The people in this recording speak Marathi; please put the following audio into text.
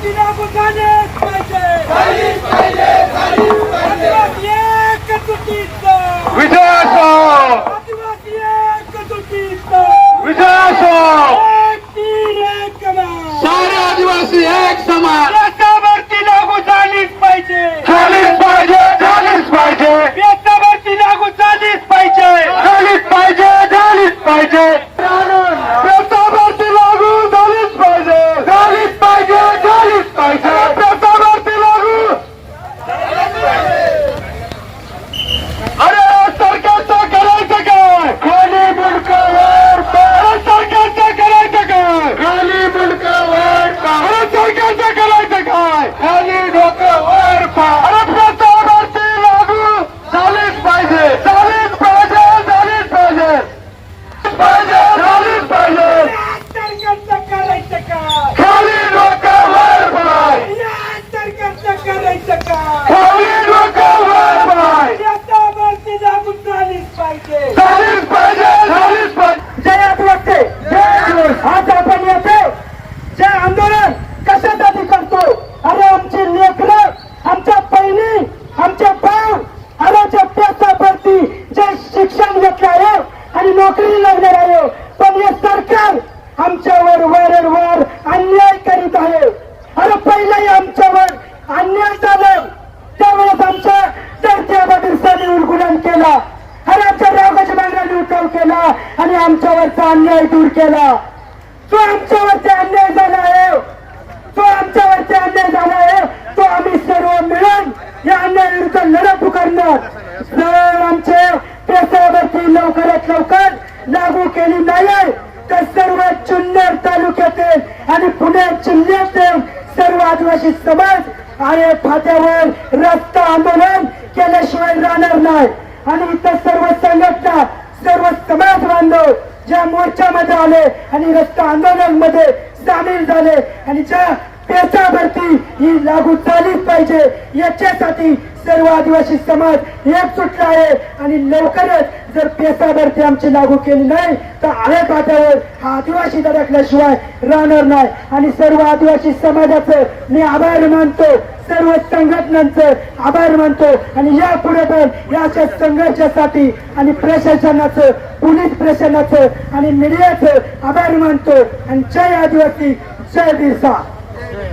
वरती लागू झालेच पाहिजे आदिवासी एकजुटीचं विजय असो आदिवासी एकजुटीचं विजय असो एक तीन एक कमान सारे आदिवासी एक समान व्यतावरती लागू झालीच पाहिजे झालीच पाहिजे झालीच पाहिजे व्यतावरती लागू झालीच पाहिजे झालीच पाहिजे झालीच पाहिजे प्रतापवरती लागू झालीच पाहिजे झालीच पाहिजे झालीच पाहिजे प्रतापवरती लागू अरे सरकारचं करायचं काय खाली मुंडकावर अरे सरकारचं करायचं काय खाली मुंडकावर अरे सरकारचं करायचं काय खाली डोक्यावर अरे प्रतापवरती लागू झालीच पाहिजे झालीच पाहिजे झालीच पाहिजे पाहिजे झालीच पाहिजे सरकारचं करायचं काय खाली डोक्यावर पाय या सरकारचं करायचं काय खाली डोक्यावर पाय व्यतावरती लागू आज आपण येते. जे आंदोलन कशासाठी करतो? अरे आमची लेकरं आमच्या बहिणी आमचे भाऊ अरे जे पेशावरती जे शिक्षण घेतले आहे आणि नोकरी लागणार आहे. पण हे सरकार आमच्यावर वर वर अन्याय करीत आहे अरे पहिलाही आमच्यावर अन्याय झाला त्यावेळेस आमच्या चर्चेमधील सनी उलगुलन केला आणि आमच्या रागाच्या मागण्याने उठाव केला आणि आमच्यावरचा अन्याय दूर केला. जो आमच्यावरचा अन्याय झाला आहे जो आमच्यावरचा अन्याय झाला आहे तो आम्ही सर्व मिळून या अन्यायाविरुद्ध लढत करणार जर आमचे पेशावरती लवकरात लवकर लागू केली नाही तर सर्व जुन्नर तालुक्यातील आणि पुणे जिल्ह्यातील सर्व आदिवासी समाज आणि फाट्यावर रस्ता आंदोलन केल्याशिवाय राहणार नाही. आणि इतर सर्व संघटना सर्व समाज बांधव ज्या मोर्चामध्ये आले आणि रस्ता आंदोलनमध्ये सामील झाले आणि ज्या पेशावरती ही लागू झालीच पाहिजे याच्यासाठी सर्व आदिवासी समाज एकजुटला आहे. आणि लवकरच जर पेशावरती आमची लागू केली नाही तर आळे पाट्यावर हा आदिवासी दडकल्याशिवाय राहणार नाही. आणि सर्व आदिवासी समाजाचं मी आभार मानतो. सर्व संघटनांचं आभार मानतो आणि या पुढे पण याच्या संघर्षासाठी आणि प्रशासनाचं पोलीस प्रशासनाचं आणि मीडियाचं आभार मानतो. आणि जय आदिवासी जय बिरसा.